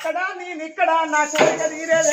అక్కడ నేను ఇక్కడ నా కోరిక తీరేది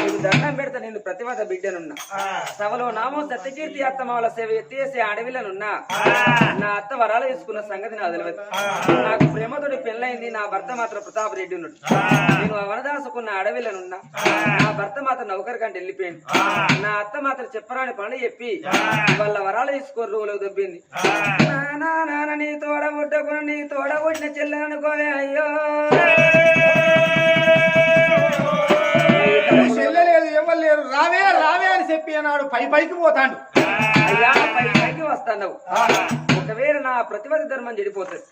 పెడతా నేను ప్రతిభత బిడ్డనున్నా. సభలో నామం సత్యకీర్తి అత్తమాల సేవ ఎత్తేసి అడవిలనున్నా. నా అత్త వరాలు తీసుకున్న సంగతి నాకు తెలియదు. నాకు ప్రేమతోటి పెళ్ళైంది నా భర్త మాత్రం ప్రతాప్ రెడ్డి ఉన్నాడు. నేను వనదాసుకున్న అడవిలనున్నా. నా భర్త మాత్రం నౌకరి కంటే వెళ్ళిపోయింది. నా అత్త మాత్రం చెప్పరాని పనులు చెప్పి వాళ్ళ వరాలు తీసుకొని రోజులకు దొబ్బింది నానా నాన్న నీ తోడ నీ తోడ పుట్టిన చెల్లెనుకోవే అయ్యో. పై పైకి పోతాడు. అయ్యా పై పైకి వస్తావు ఒకవేళ నా ప్రతిపద ధర్మం చెడిపోతుంది.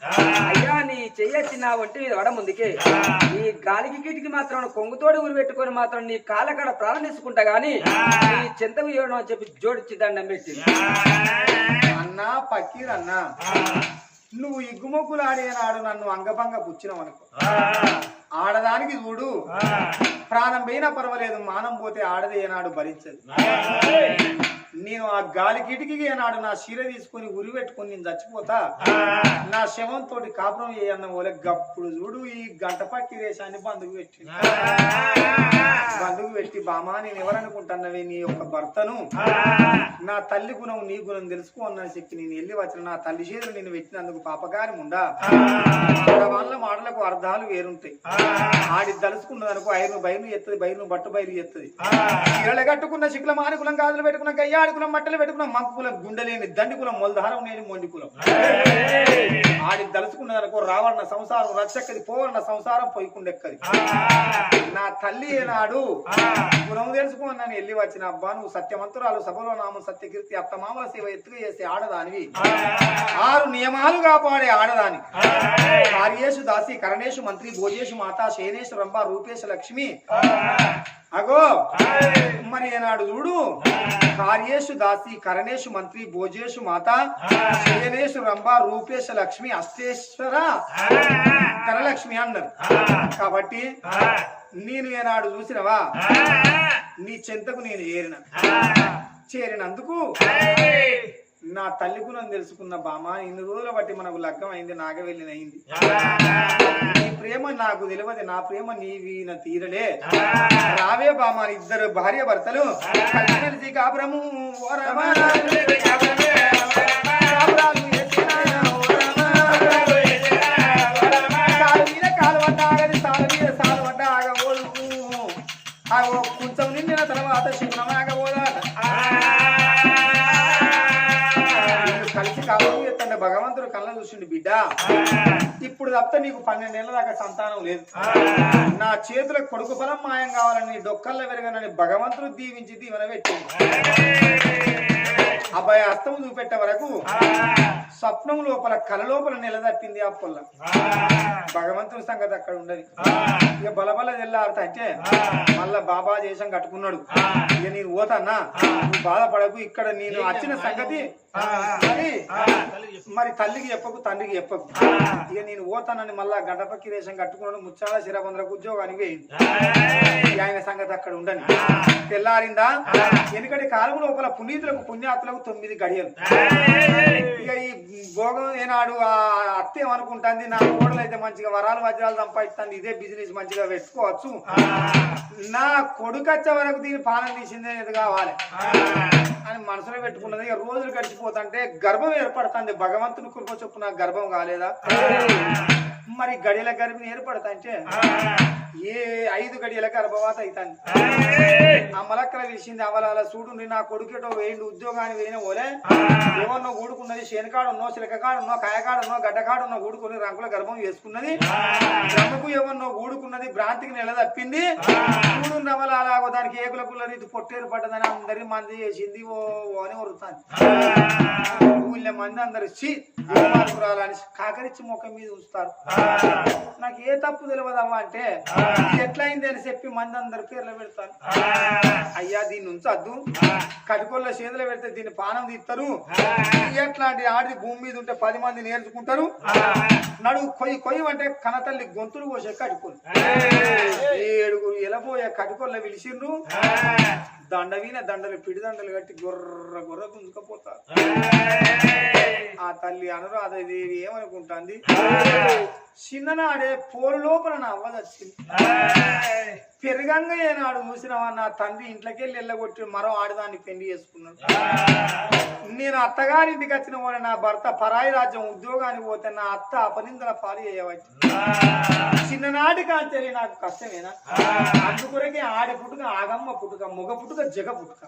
అయ్యా నీ చెయ్యొచ్చి నా ఒంటి మీద వడ ముందుకే. నీ గాలికి కిటికి మాత్రం కొంగుతోడు ఊరు పెట్టుకొని మాత్రం నీ కాళ్ళకాడ ప్రాణం తీసుకుంటా గాని నీ చెంతకు ఇవ్వడం అని చెప్పి జోడిచ్చి దండం పెట్టి అన్నా పకీర్ అన్నా. నువ్వు ఇగ్గుమొక్కులు ఆడేనాడు నన్ను అంగభంగ పుచ్చినావు అనుకో ఆడదానికి చూడు. ప్రాణం పోయినా పర్వాలేదు మానం పోతే ఆడది ఏనాడు భరించదు. నేను ఆ గాలి కిటికీ ఏనాడు నా శీల తీసుకొని ఉరి పెట్టుకొని నేను చచ్చిపోతా నా శవంతో కాపురం చేయన్న ఓలే గప్పుడు చూడు ఈ గంట పక్కి దేశాన్ని బంధుకు పెట్టి. బంధుకు పెట్టి బామా నేను ఎవరనుకుంటున్నవి? నీ యొక్క భర్తను నా తల్లి గుణం నీ గుణం తెలుసుకో అన్నని చెప్పి నేను వెళ్ళి వచ్చిన నా తల్లి చేతులు నేను పెట్టినందుకు పాపగారి ఉండా? వాళ్ళ మాటలకు అర్థాలు వేరుంటాయి. ఆడి తలుసుకున్నదనుకో ఐరును బయలు ఎత్తది బయలు బట్టు బయలు ఎత్తది. కట్టుకున్న శిక్కుల మానుకులం గాజులు పెట్టుకున్న గయ్యాడి కులం మట్టలు పెట్టుకున్నాం. మంకు కులం గుండెలేని దండి కులం మొలధారం లేని మొండి కులం. ఆడి తలుసుకున్నదనుకో రావన్న సంసారం రచ్చక్కది పోవన్న సంసారం పొయ్యకుండెక్కది. నా తల్లి ఏనాడు గుణం తెలుసుకున్నాను వెళ్ళి వచ్చిన అబ్బా నువ్వు సత్యవంతురాలు సభలో నామం సత్యకీర్తి అత్తమామల సేవ ఎత్తుగా చేసే ఆడదానివి. ఆరు నియమాలు కాపాడే ఆడదాని. కార్యేషు దాసి కరణేశు మంత్రి భోజేశు మాత శయనేషు రంభ రూపేశ లక్ష్మి. అగో మరి ఏనాడు చూడు. కార్యేషు దాసి కరణేషు మంత్రి భోజేషు మాత శయనేషు రంభ రూపేశ లక్ష్మి అష్టేశ్వర ధనలక్ష్మి అన్నారు. కాబట్టి నేను ఏనాడు చూసినవా? నీ చెంతకు నేను చేరిన. చేరినందుకు నా తల్లి గుణం తెలుసుకున్న బామ? ఇన్ని రోజుల బట్టి మనకు లగ్గం అయింది నాగవెల్లిన అయింది. నీ ప్రేమ నాకు తెలియదు నా ప్రేమ నీవి నా తీరలే. రావే బామ ఇద్దరు భార్య భర్తలు. కలిసి కాపురము ఓరమా. కాపురాలు తర్వాత ఓరమా. భగవంతుడు కళ్ళ చూసిండు బిడ్డ ఇప్పుడు తప్ప నీకు పన్నెండేళ్ళ దాకా సంతానం లేదు. నా చేతులకు కొడుకు ఫలం మాయం కావాలని డొక్కల్లో పెరగనని భగవంతుడు దీవించి దీవెన పెట్టింది అబ్బాయి అస్తం చూపెట్టే వరకు స్వప్నం లోపల కల లోపల నిలదట్టింది ఆ పొల్ల. భగవంతుని సంగతి అక్కడ ఉండదు. ఇక బలబల తెల్లారుతా అంటే మళ్ళా బాబా దేశం కట్టుకున్నాడు. ఇక నేను పోతానా? నువ్వు బాధపడకు ఇక్కడ నేను వచ్చిన సంగతి మరి మరి తల్లికి చెప్పకు తండ్రికి చెప్పకు. ఇక నేను పోతానని మళ్ళా గడపకి దేశం కట్టుకున్నాడు ముచ్చాల శిరబంధ్రకు ఉద్యోగానికి ఇక ఆయన సంగతి అక్కడ ఉండని. తెల్లారిందా? ఎందుకంటే కాలం లోపల పునీతులకు పుణ్యాతులకు తొమ్మిది గడియలు. ఇక ఈ భోగం ఏనాడు ఆ అత్త ఏమనుకుంటుంది నా కోడలు అయితే మంచిగా వరాలు వజ్రాలు సంపాదిస్తుంది ఇదే బిజినెస్ మంచిగా పెట్టుకోవచ్చు. నా కొడుకు వచ్చే వరకు దీని పాలన తీసిందే కావాలి. అని మనసులో పెట్టుకున్నది. ఇక రోజులు గడిచిపోతుంటే గర్భం ఏర్పడుతుంది. భగవంతుని కృప చొప్పున గర్భం కాలేదా? మరి గడియల గర్భిణి ఏర్పడతా అంటే ఏ ఐదు గడియల గర్భవాత అవుతాను ఆ మలక్కల పిలిచింది అవలాల చూడు నా కొడుకేటో వేయండి ఉద్యోగాన్ని వేయిన ఓలే. ఏమన్నో ఊడుకున్నది శనకాడున్నో చిలకకాడున్నో కాయకాడున్నో గడ్డకాడున్నో ఊడుకుని రంగుల గర్భం వేసుకున్నది. రంగుకు ఏమన్నో ఊడుకున్నది భ్రాంతికి నెల తప్పింది. చూడు నవలాలాగో దానికి ఏకుల కుల్ల రీతి పొట్టేరు పడ్డదని అందరి మంది చేసింది ఓ అని వరుతాను ఊళ్ళో మంది అందరు చి రాలని కాకరిచ్చి ముఖం మీద ఉంచుతారు. నాకు ఏ తప్పు తెలియదమ్మా అంటే ఎట్లయింది అని చెప్పి మంది అందరి పేర్లు పెడతాను అయ్యా దీన్ని ఉంచద్దు. కటికొల్ల చేతులు పెడితే దీన్ని పానం తీస్తారు. ఎట్లాంటి ఆడిది భూమి మీద ఉంటే పది మంది నేర్చుకుంటారు? నడుగు కొయ్యి కొయ్యి అంటే కనతల్లి గొంతులు పోసే కటికొల్లు ఏడుగురు ఎలబోయే కటికొల్ల పిలిచిండ్రు? దండవీన దండలు పిడి దండలు కట్టి గొర్ర గొర్ర గుంజుకపోతారు. ఆ. తల్లి అనురాధ ఏమనుకుంటుంది? చిన్ననాడే పోరు లోపల నా అవ్వ వచ్చింది పెరగంగా ఏనాడు చూసినావా నా తండ్రి ఇంట్లోకి వెళ్ళి వెళ్ళగొట్టి మరో ఆడదాన్ని పెళ్ళి చేసుకున్నాడు. నేను అత్తగారింటికి వచ్చిన వాళ్ళ నా భర్త పరాయి రాజ్యం ఉద్యోగానికి పోతే నా అత్త అపనిందల పాలు చేయవచ్చు చిన్ననాటి కాంచెలి నాకు కష్టమేనా? అందుకొరకే ఆడి పుట్టుక ఆగమ్మ పుట్టుక మొగ పుట్టుక జగ పుట్టుక.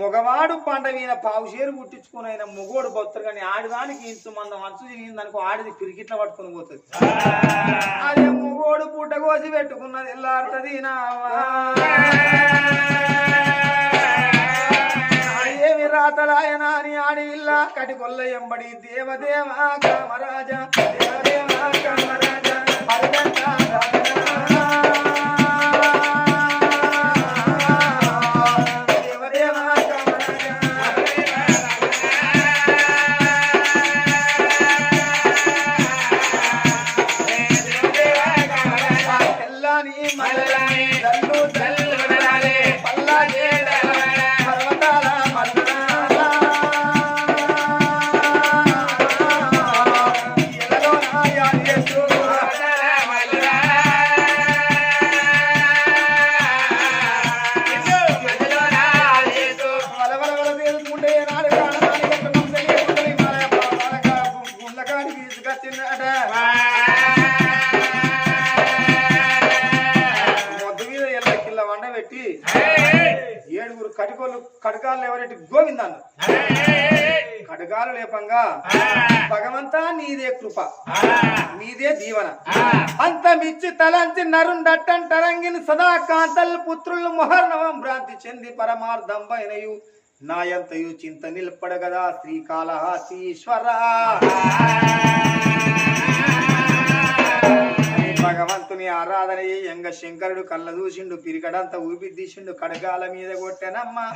మగవాడు పంట మీద పావుషేరు పుట్టించుకుని అయిన మొగోడు బతురు కానీ ఆడిదానికి ఇంచు మందం అంచు తిరిగింది అనుకో ఆడిది పిరికిట్ల పట్టుకుని పోతుంది. అదే మొగోడు కోసి పెట్టుకున్నది. ఎల్లాడుతుంది ఏమి రాతలాయన అని ఆడివిల్ల కటికొల్ల ఎంబడి దేవదేవా కామరాజ దేవదేవ కామరాజ. లేపంగా భగవంతా నీదే కృప నీదే దీవన. అంత మిచ్చి తలంచి నరుండట్టంటరంగిని సదా కాంతల్ పుత్రులు మొహర్ణవం భ్రాంతి చెంది పరమార్థం పైనయు నాయంతయు చింత నిల్పడగదా శ్రీకాళహస్తీశ్వర. భగవంతుని ఆరాధన ఎంగ శంకరుడు కళ్ళ దూసిండు పిరికడంత ఊపి తీసిండు కడగాల మీద కొట్టెనమ్మా.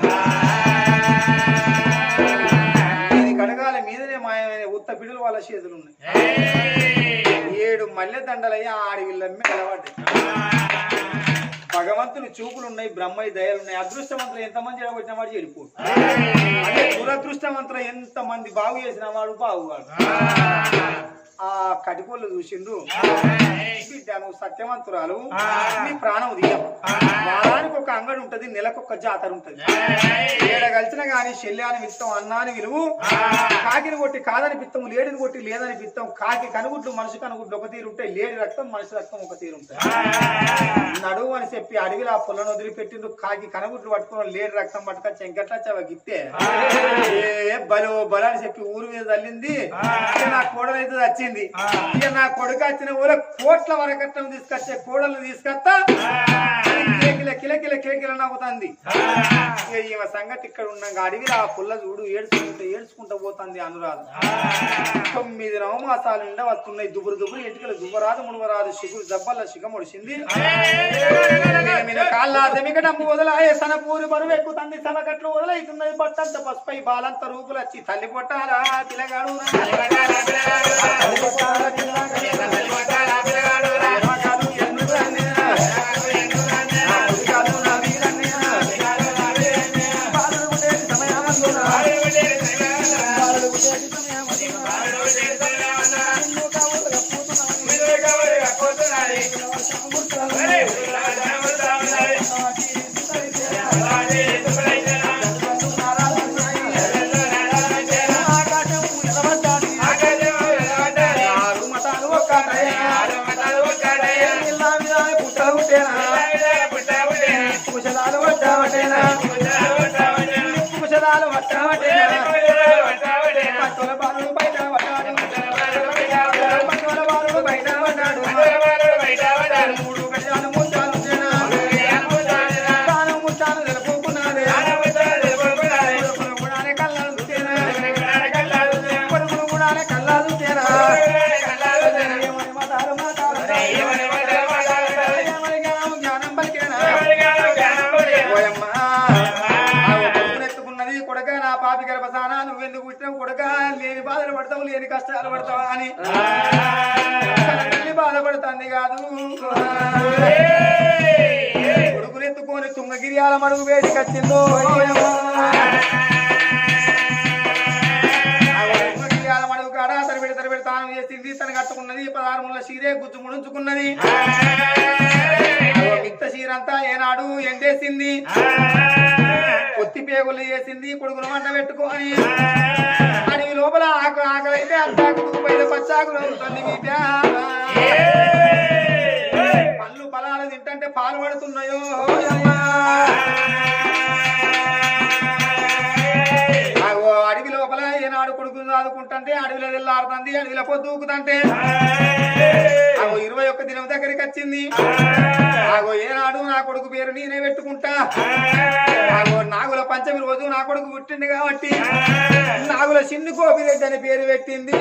కడగాల మీదనే మాయమైన ఉత్త పిడులు వాళ్ళ చేతులు ఉన్నాయి. ఏడు మల్లె దండలయ్యి ఆడి వీళ్ళమ్మే కలవాడ్డాయి భగవంతుని చూపులు ఉన్నాయి బ్రహ్మయ్య దయలు ఉన్నాయి. అదృష్టవంతులు ఎంతమంది ఎడగొట్టిన వాడు చెడిపోడు. అదే దురదృష్టవంతులు ఎంత మంది బాగు చేసిన వాడు బాగువాడు ఆ కటికోళ్ళు చూసిండు బిడ్డ నువ్వు సత్యవంతురాలు? నీ ప్రాణం తీయం వారానికి ఒక అంగడి ఉంటది నెలకొక జాతర ఉంటది. ఏడ కలిసిన గాని శల్యాన్ని విత్తం అన్నాని విలువు. కాకిని కొట్టి కాదని పిత్తం లేడిని కొట్టి లేదని పిత్తం. కాకి కనుగుడ్లు మనిషి కనుగుడ్లు ఒక తీరు ఉంటాయి లేడి రక్తం మనిషి రక్తం ఒక తీరు ఉంటాయి నడువు అని చెప్పి అడవిలో ఆ పుల్లను వదిలిపెట్టిండు కాకి కనుగుడ్లు పట్టుకుని లేడి రక్తం పట్టుకొని చెంకట్ల గిత్తే ఏ బలో బల అని చెప్పి ఊరు మీద తల్లింది. నా కోడలైతే వచ్చింది ఇక నా కొడుకు వచ్చిన ఊర కోట్ల వరకట్నం తీసుకొచ్చే కోడలు తీసుకొస్తా. నవ్వుతుంది ఇక ఈమె సంగతి ఇక్కడ ఉన్నాక అడవిలో ఆ పుల్ల చూడు ఏడ్చుకుంటూ ఏడ్చుకుంటూ పోతుంది అనురాధ. తొమ్మిది నవమాసాలు నిండా వస్తున్నాయి దుబురు దుబురు ఎంటికలు దుబ్బరాదు ముడవరాదు సిగురు దబ్బల్ల సిగముడిసింది కాళ్ళ సెమికటమ్ము వదలాయే సన పూరి బరువు ఎక్కుతుంది సనకట్లు వదలైతున్నది బట్టంత పసుపై బాలంత రూపులు వచ్చి తల్లి పొట్టారా పిల్లగాడు తల్లి పొట్టారా పిల్లగాడు. లేని బాధలు పడతావు లేని కష్టాలు పడతావా అని. తల్లి బాధపడుతుంది కాదు. కొడుకులు ఎత్తుకొని తుంగగిరియాల మడుగు వేడికి వచ్చిందో తుంగగిరియాల మడుగు కాడ తరబెడి తరబెడి తాను చేసింది తను కట్టుకున్నది పదహారు ముళ్ళ చీరే గుజ్జు ముడుంచుకున్నది. మిక్త చీరంతా ఏనాడు ఎండేసింది. పొత్తి పేగులు చేసింది కొడుకును మంట పెట్టుకొని. లోపల ఆకు ఆకలైతే అంతాకు పైన పచ్చాకు నవ్వుతుంది బిడ్డ పళ్ళు పొలాలు తింటే పాలు పడుతున్నాయో కొడుకు అడవిలో వెళ్ళాడుతుంది అడవిలో పొద్దుకుంటే ఆగో ఇరవై ఒక్క దినం దగ్గరికి వచ్చింది. ఆగో ఏనాడు నా కొడుకు పేరు నేనే పెట్టుకుంటా. ఆగో నాగుల పంచమి రోజు నా కొడుకు పుట్టింది కాబట్టి నాగుల చిన్ని కోపిరెడ్డి అని పేరు పెట్టింది.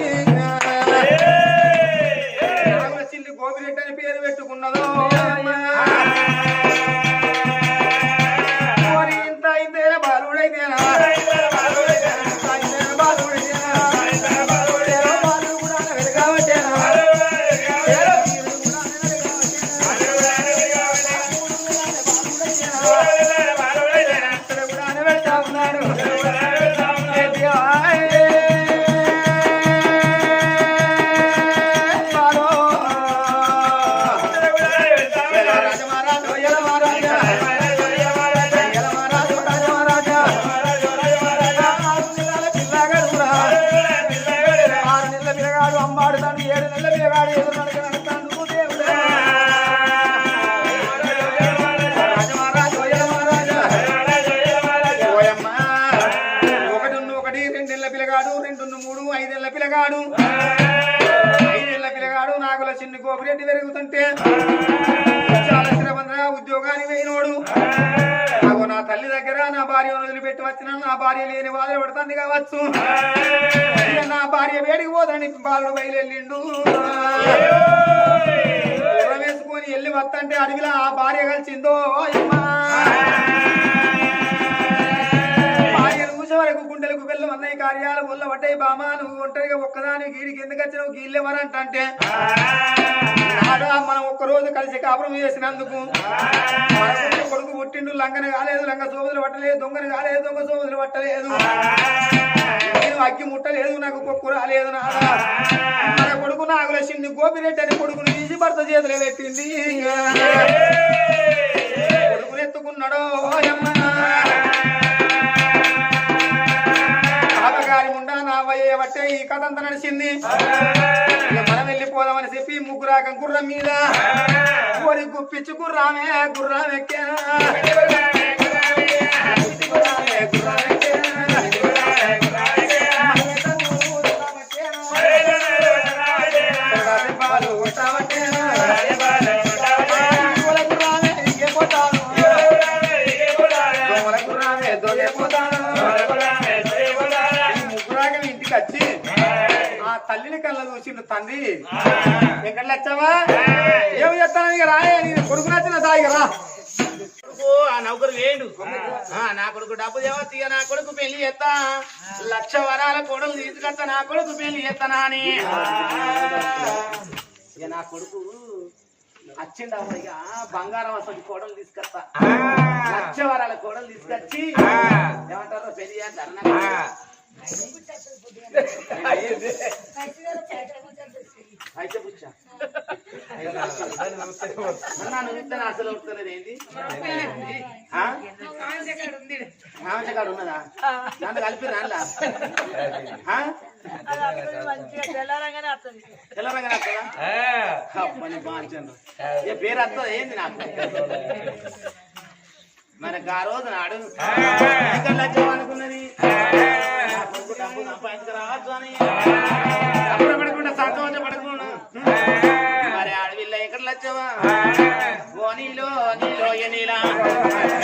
తండ్రి ఏడు నెలల పిల్లగాడు ఎదురు నడక దేవుడా. ఒకటి రెండేళ్ళ పిల్లగాడు రెండు మూడు ఐదేళ్ళ పిల్లగాడు ఐదేళ్ళ పిల్లగాడు నాగుల చిన్ని గోపిరెడ్డి పెరుగుతుంటే వదిలిపెట్టి వచ్చిన నా భార్య లేని బాధలు పడుతుంది కావచ్చు. నా భార్య వేడికి పోదని బాలుడు బయలుదేరిండు గుర్రం వేసుకొని వెళ్ళి వస్తంటే అడవిలో ఆ భార్య కలిసిందో అమ్మా వరకు గుండెలకు వెళ్ళం అన్నయ్య కార్యాలు ముళ్ళ పడ్డాయి బామా నువ్వు ఒంటరిగా ఒక్కదాని గీడికి ఎందుకు వచ్చినావు? గీళ్ళెవరంటే మనం ఒక్క రోజు కలిసి కాపురం చేసినందుకు. కొడుకు పుట్టిండు లంగన కాలేదు లంగ సోములు పట్టలేదు దొంగను కాలేదు దొంగ సోములు పట్టలేదు. నేను అగ్గి ముట్టలేదు నాకు కొక్కు రాలేదు నాదా మన కొడుకు నాగుల చిన్ని గోపిరెడ్డి అని కొడుకుని తీసి భర్త చేతిలో పెట్టింది. కొడుకుని ఎత్తుకున్నాడో ముండా నా వయ్య బట్టే ఈ కథ అంతా నడిచింది. మనం వెళ్ళిపోదామని చెప్పి ముగ్గురాకం గుర్రం మీద కోరి గుప్పించు గుర్రామే గుర్రం ఎక్కేనా గుర్రామే, తండ్రి ఎక్కడ వచ్చావా ఏమి చెప్తాను ఇక రాయే నీ కొడుకు నచ్చిన తాగి రా. కొడుకు ఆ నౌకరు లేడు. ఆ, నా కొడుకు డబ్బు ఇక నా కొడుకు పెళ్ళి చేస్తా. లక్ష వరాల కొడుకు తీసుకొస్తా నా కొడుకు పెళ్ళి చేస్తానా అని ఇక నా కొడుకు వచ్చిండమ్మ ఇక బంగారం అసలు కోడలు తీసుకొస్తా. లక్ష వరాల కోడలు తీసుకొచ్చి ఏమంటారు పెళ్ళి చేస్తారు నాకు. అయితే నువ్వు ఇస్తాను అసలు వస్తలేదు ఏంటి ఉన్నదా? దాంట్లో కలిపి రాన్లా తెల్లరంగా ఏ పేరు వస్తుంది? ఏంది నాకు? మనకు ఆ రోజు నాడు ఎక్కడ అనుకున్నది నా డబ్బు సంపాదించుకురావచ్చు అని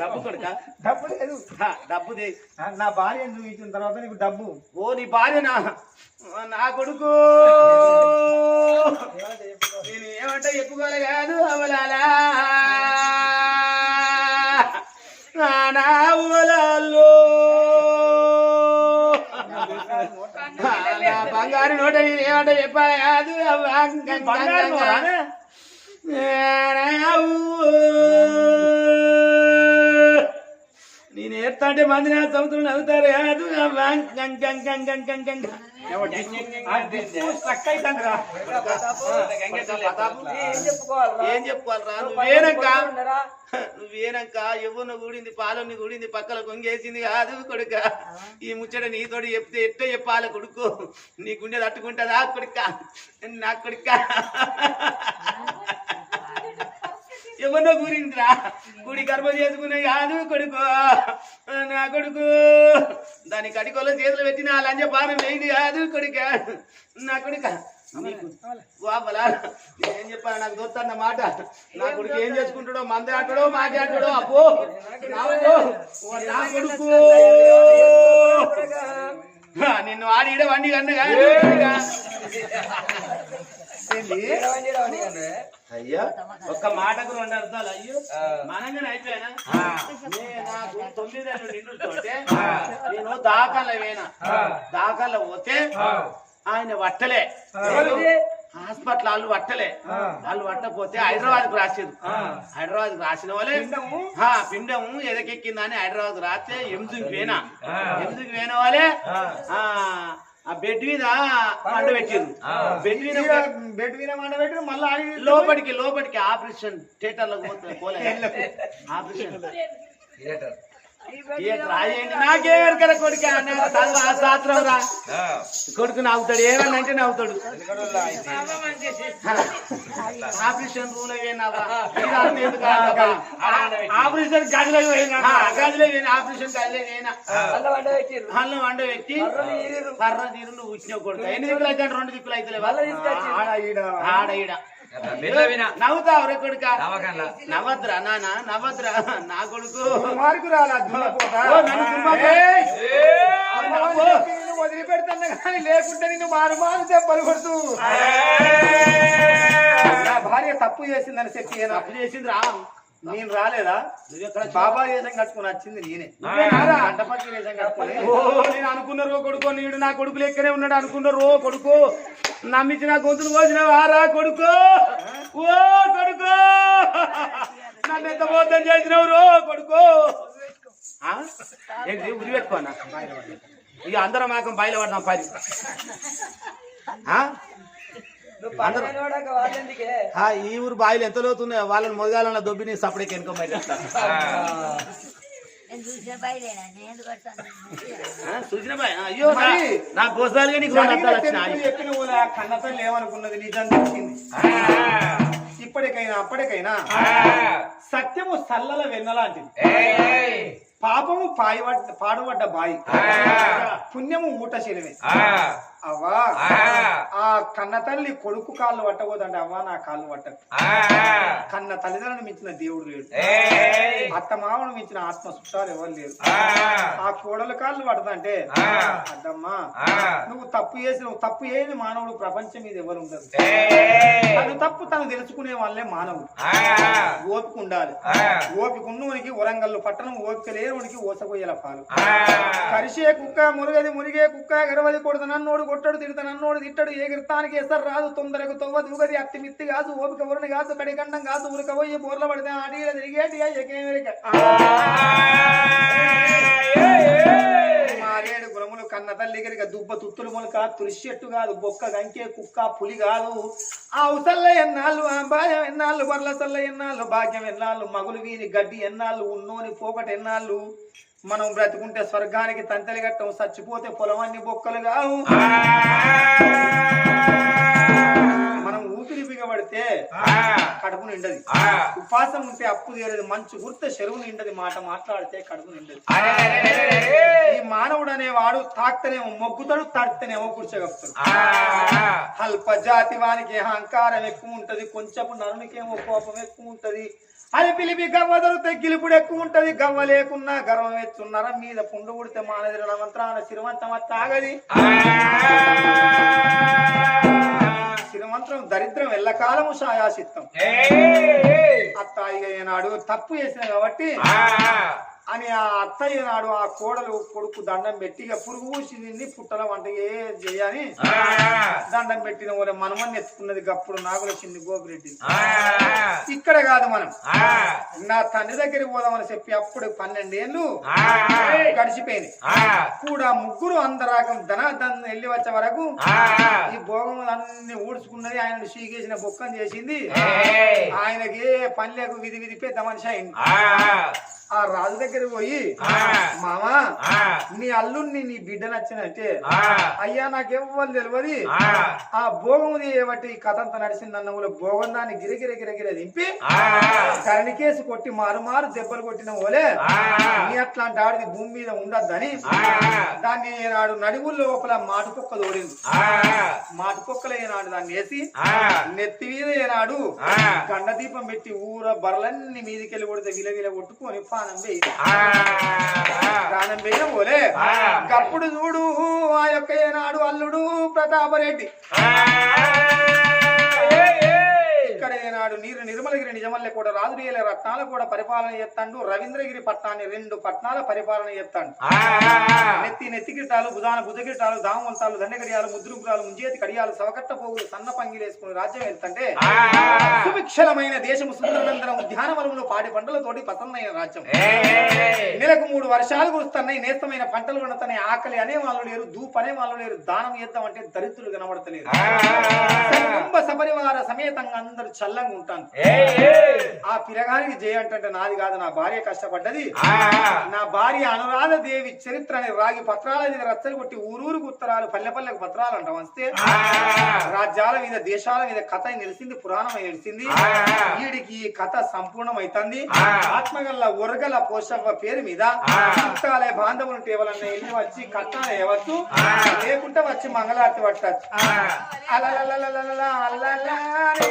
డబ్బు కొడుక? డబ్బు లేదు. నా భార్య చూపించిన తర్వాత నీకు డబ్బు? ఓ నీ భార్యనా నా. కొడుకు. నేను ఏమంటే చెప్పుకోలే కాదు అవలాలా. నా నా బంగారు నోట ఏమంటే చెప్పాలి కాదు నేను నోటానే? అంటే మంది నా సంవత్సరం నవ్వుతారు. కాదు ఏం చెప్పుకోవాలరా? ఏం నువ్వేనక్క నువ్వేనక్క ఎవరిని కూడింది పాలని కూడింది పక్కల కొంగేసింది కాదు కొడుక. ఈ ముచ్చట నీతోటి చెప్తే ఎట్టే చెప్పాలి కొడుకు? నీ గుండె తట్టుకుంటుందా కొడుక? నా కొడుక? ఎవరినో కూరిందిరా గుడి గర్భ చేసుకునే కాదు కొడుకు. నా కొడుకు. దాని కడికోలో చేతులు పెట్టిన లంజ పానం వేయింది కాదు కొడుక. నా కొడుక. వాపలా నేనేం చెప్పాను నాకు దొరుకుతున్న మాట. నా కొడుకు ఏం చేసుకుంటాడో మంది ఆటాడో మాటి ఆటాడో అబ్బో. నా కొడుకు. నిన్ను ఆడి వండి కన్నా. అయ్యా ఒక్క మాటకు రెండు అర్థాలు అయ్యో. మనంగానే అయిపోయానా? నాకు తొమ్మిది నిండుతుంటే నేను దాకాల వేనా దాకాల పోతే ఆయన వట్టలే? హాస్పిటల్ వాళ్ళు వట్టలే వాళ్ళు వట్టపోతే హైదరాబాద్కు రాసిరు. హైదరాబాద్కు రాసిన వాళ్ళే పిండము? ఎదకెక్కిందని హైదరాబాద్ రాస్తే ఎంజుకి వేనా ఎంజుకి వేన వాళ్ళే ఆ బెడ్ మీద పండు పెట్టిరు బెడ్ మీద బెడ్ మీద మండ పెట్టి మళ్ళీ లోపలికి లోపలికి ఆపరేషన్ థియేటర్లో పోతే పోలే. ఆపరేషన్. థియేటర్. రాయండి నాకేం కదా కొడుకు శాస్త్రం రా. నవ్వుతాడు ఏమన్నా అంటే నవ్వుతాడు. ఆపరేషన్ రూల్ అయ్యేనావా ఆపరేషన్ గదిలో గదిలో ఆపరేషన్ గదిలో వండ పెట్టి. కర్ర తీరు. నువ్వు ఉచ్చినావు కొడుకు. ఎన్ని దిక్కులు అయితే రెండు దిక్కులు అయితే తీసుకొచ్చి ఆడ ఈడ. ఆడ ఈడ. నవ్వుతావు రే కొడుక? నవ్వద్రా నా కొడుకు. మార్కు వదిలిపెడతాను కానీ లేకుంటే నిన్ను మారు మారు దెబ్బలు కొడుతూ. నా భార్య తప్పు చేసిందని చెప్పి తప్పు చేసింది రా నేను రాలేదా? బాబా వేషం కట్టుకుని వచ్చింది నేనే? గంటపక్కి వేషం కట్టుకుని ఓ నేను అనుకున్నారు కొడుకు నీడు నా కొడుకు లెక్కనే ఉన్నాడు అనుకున్నారు కొడుకు. నమ్మించిన గొంతులు కోసిన వారా కొడుకు. ఓ కొడుకు. నన్ను ఎంత మోసం చేసినావు రో కొడుకు? ఏంటి ఉరి పెట్టుకోనా ఇక అందరం మాకం బయలు పడదాం పది ఈ ఊరు బాయిలు ఎంత లోతున్నాయో వాళ్ళని మొదగాలన్న దొబ్బిని చూసిన బాయ్. అయ్యో నా- గోసాలుగా నీకు కన్నతల్లి ఏమనుకున్నది నిజం తెలిసింది. ఇప్పటికైనా అప్పటికైనా సత్యము సల్లల వెన్నలాంటిది పాపము పాయబడ్డ పాడుబడ్డ బాయి. పుణ్యము ఊట చెలివే అవ్వా? ఆ. కన్న తల్లి కొడుకు కాళ్ళు పట్టబోదంటే అవ్వా నా కాళ్ళు పట్టకు కన్న తల్లిదండ్రులను మించిన దేవుడు లేడు. అత్త మామను మించిన ఆత్మ చుట్టాలు ఎవరు లేరు. ఆ. కోడల కాళ్ళు పడదంటే అద్దమ్మా నువ్వు తప్పు చేసి నువ్వు తప్పు చేయని మానవుడు ప్రపంచం మీద ఎవరు ఉండదు తను తప్పు తను తెలుసుకునే వాళ్ళే మానవుడు. ఓపిక ఉండాలి. ఓపిక ఉన్నోనికి వరంగల్లు పట్టణం ఓపిక లేనునికి ఓసపోయేల పాలు. కరిసే కుక్క మురుగది మురిగే కుక్క గరవది కొడుత నన్నోడు కొట్టడు తిడత నన్నోడు తిట్టడు ఏ గిర్తానికి ఎసరు రాదు తొందరకు తొవ్వ దూగది అత్తి మిత్తి కాదు ఓపిక ఉరుని కాదు కడిగండం కాదు ఉరక పోయి బోర్ల పడితే అడిగిన తిరిగేటి మారేడు గుణములు కన్న తల్లి గరిక దుబ్బ తుత్తులు మొలక తులిషెట్టు కాదు బొక్క గంకే కుక్క పులి కాదు. ఆ ఉసల్ల ఎన్నాళ్ళు ఆ బాయం ఎన్నాళ్ళు బర్ల సల్ల ఎన్నాళ్ళు భాగ్యం ఎన్నాళ్ళు మగులు వీని గడ్డి ఎన్నాళ్ళు ఉన్నోని పోకట ఎన్నాళ్ళు. మనం బ్రతుకుంటే స్వర్గానికి తంతలి గట్టం చచ్చిపోతే పొలమన్ని బొక్కలు కావు. మనం ఊపిరి దిగబడితే కడుపు నిండది. ఉపాసం ఉంటే అప్పు తీరదు. మంచు గుర్త చెరువు నిండది. మాట మాట్లాడితే కడుపు నిండది. ఈ మానవుడు అనేవాడు తాక్తనేమో మొగ్గుతాడు తడితేనేమో కూర్చోగలుగుతాడు అల్ప జాతి వానికి అహంకారం ఎక్కువ ఉంటది. కొంచెపు నరునికేమో కోపం ఎక్కువ ఉంటది. అది పిలిపి గవ్వ దొరికితే గిలుపుడు ఎక్కువ ఉంటది. గవ్వ లేకున్నా గర్వం ఎత్తున్నర మీద పుండు ఉడితే మానది రణవంతరాన సిరివంతం తాగది సిరివంతరం దరిద్రం ఎల్లకాలము సాయాసిత్తం అత్తాయిగా ఏనాడు తప్పు చేసిన కాబట్టి అని ఆ అత్తయ్య నాడు ఆ కోడలు కొడుకు దండం పెట్టి ఇక పురుగు పూసి తిని పుట్టల వంట ఏ చేయని దండం పెట్టిన వాళ్ళ మనమని ఎత్తుకున్నది గప్పుడు నాగుల చిన్ని గోపిరెడ్డి ఇక్కడ కాదు మనం. నా తండ్రి దగ్గరికి పోదామని చెప్పి అప్పుడు పన్నెండేళ్ళు గడిచిపోయింది. కూడా ముగ్గురు అందరాకం ధన వెళ్ళి వచ్చే వరకు ఈ భోగం అన్ని ఊడ్చుకున్నది ఆయన సీకేసిన బొక్కం చేసింది. ఆయనకి ఏ పల్లెకు విధి విధి పెద్ద మనిషి అయింది. ఆ. రాజు దగ్గరికి పోయి మామా నీ అల్లుడిని నీ బిడ్డ నచ్చినట్టే. అయ్యా నాకెవ్వరు తెలియదు ఆ. భోగం బట్టి ఈ కథ అంతా నడిచిందన్న ఊళ్ళో భోగం దాన్ని గిరగిర గిరగిర దింపి కరణికేసి కొట్టి మారు మారు దెబ్బలు కొట్టిన ఓలే నీ అట్లాంటి ఆడిది భూమి మీద ఉండద్దని దాన్ని నాడు నడుగుల లోపల మాటు కుక్క తోడింది మాటు కుక్కలు ఏనాడు దాన్ని వేసి నెత్తి మీద ఏనాడు గండ దీపం పెట్టి ఊర బర్లన్నీ మీదికెళ్ళి కొడితే విల విల కొట్టుకొని పానం వేయి వేయడం పోలే గప్పుడు చూడు ఆ యొక్క ఏనాడు అల్లుడు ప్రతాపరెడ్డి. ఇక్కడ ఏనాడు నీరు నిర్మలగిరి నిజమల్లె కూడా రాజురియల రత్నాల కూడా పరిపాలన చేస్తాడు. రవీంద్రగిరి పట్నాన్ని రెండు పట్నాల పరిపాలన చేస్తాడు. నెత్తి నెత్తి గిట్టాలు భుజాన భుజ గిట్టాలు దామవలతాలు దండగడియాలు ముద్రుగురాలు ముంజేతి కడియాలు సవకట్ట పోగులు సన్న పంగిలేసుకుని రాజ్యం వెళ్తుంటే సుభిక్షలమైన దేశము సుందరనందనం ఉద్యానవనములు పాడి పంటలతోటి పతనమైన రాజ్యం. నెలకు మూడు వర్షాలు కురుస్తున్నాయి. నేస్తమైన పంటలు పండుతున్నాయి ఆకలి అనే వాళ్ళు లేరు దూపు అనే వాళ్ళు లేరు. దానం చేద్దాం అంటే దరిద్రులు కనబడతలేరు. కుటుంబ సపరివార సమేతంగా అందరూ చల్లంగా ఉంటాను. ఆ పిరగానికి జయ అంటే నాది కాదు నా భార్య కష్టపడ్డది. నా భార్య అనురాధ దేవి చరిత్ర అనే రాగి పత్రాల మీద రచ్చలు కొట్టి ఊరూరుకు ఉత్తరాలు పల్లె పల్లెకు పత్రాలు అంటాం వస్తే రాజ్యాల మీద దేశాల మీద కథ నిలిచింది పురాణం నిలిచింది. వీడికి ఈ కథ సంపూర్ణమైతుంది. ఆత్మగల్ల ఉరగల పోషవ్వ పేరు మీద చుట్టాలే బాంధవులు టేవలన్న ఇల్లు వచ్చి కట్నాలు వేయవచ్చు. లేకుంటే వచ్చి మంగళారతి పట్టచ్చు. అల్లలారే, అల్లలారే.